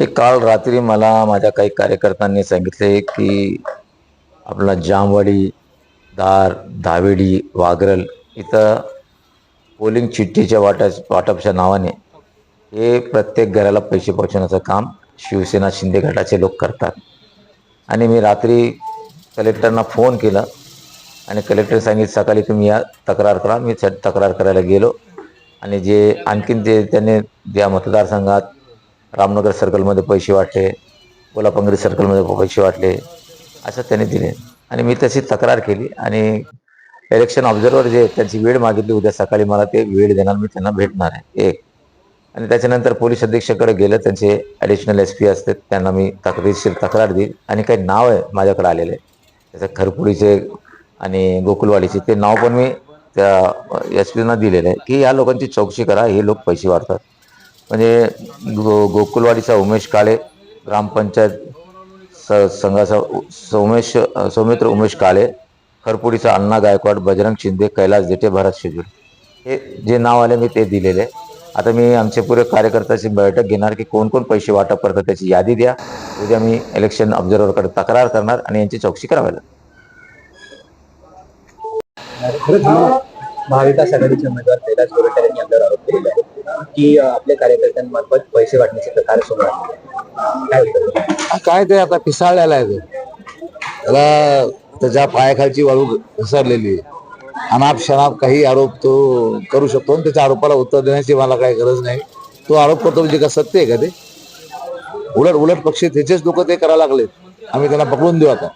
एक काल रात्री मला माझ्या काही कार्यकर्त्यांनी सांगितले की आपला जामवाडी दार धावेडी वागरल इथं पोलिंग चिठ्ठीच्या वाटा वाटपच्या नावाने हे प्रत्येक घराला पैसे पोहोचवण्याचं काम शिवसेना शिंदे गटाचे लोक करतात. आणि मी रात्री कलेक्टरना फोन केला आणि कलेक्टर सांगितलं सकाळी तुम्ही या तक्रार करा. मी तक्रार करायला गेलो. आणि जे आणखीन जे त्यांनी ज्या मतदारसंघात रामनगर सर्कलमध्ये पैसे वाटले कोल्हापंगरी सर्कलमध्ये पैसे वाटले असं त्यांनी दिले. आणि मी तशी तक्रार केली आणि इलेक्शन ऑब्झर्वर जे त्यांची वेळ मागितली. उद्या सकाळी मला ते वेळ देणार मी त्यांना भेटणार आहे. एक. आणि त्याच्यानंतर पोलीस अधीक्षकडे गेलं त्यांचे ॲडिशनल एस पी असतात त्यांना मी तक्रारीशीर तक्रार देईल आणि काही नाव आहे माझ्याकडे आलेले. त्याचं खरपुडीचे आणि गोकुलवाडीचे ते नाव पण मी त्या एस पीना दिलेलं आहे. की या लोकांची चौकशी करा हे लोक पैसे वाढतात. म्हणजे गो गोकुलवाडीचा उमेश काळे ग्रामपंचायत स संघाचा सोमेश सौमेश सौमित्र उमेश काळे खरपुडीचा अण्णा गायकवाड बजरंग शिंदे कैलास देठे भरत शेजूर. हे जे नाव आले मी ते दिलेले. आहे. आता मी आमचे पुरे कार्यकर्त्याची बैठक घेणार की कोण कोण पैसे वाटप करतात त्याची यादी द्या. उद्या मी इलेक्शन ऑब्झर्व्हरकडे तक्रार करणार आणि यांची चौकशी करावी लागेल महाविकास आघाडीचे उमेदवार कैलास गोरेकर यांनी आपल्यावर आरोप केलेला आहे की आपल्या कार्यकर्त्यांमार्फत पैसे वाटण्याचे प्रकार सुरू आहे काय होतं काय ते आता पिसाळलेला आहे तो. त्याला त्याच्या पायाखालची वाळू घसरलेली आहे. अनाप शनाप काही आरोप तो करू शकतो आणि त्याच्या आरोपाला उत्तर देण्याची मला काही गरज नाही. तो आरोप करतो म्हणजे का सत्य आहे का ते? उलट उलट पक्षी त्याचेच लोक ते करायला लागलेत. आम्ही त्यांना पकडून देऊ आता.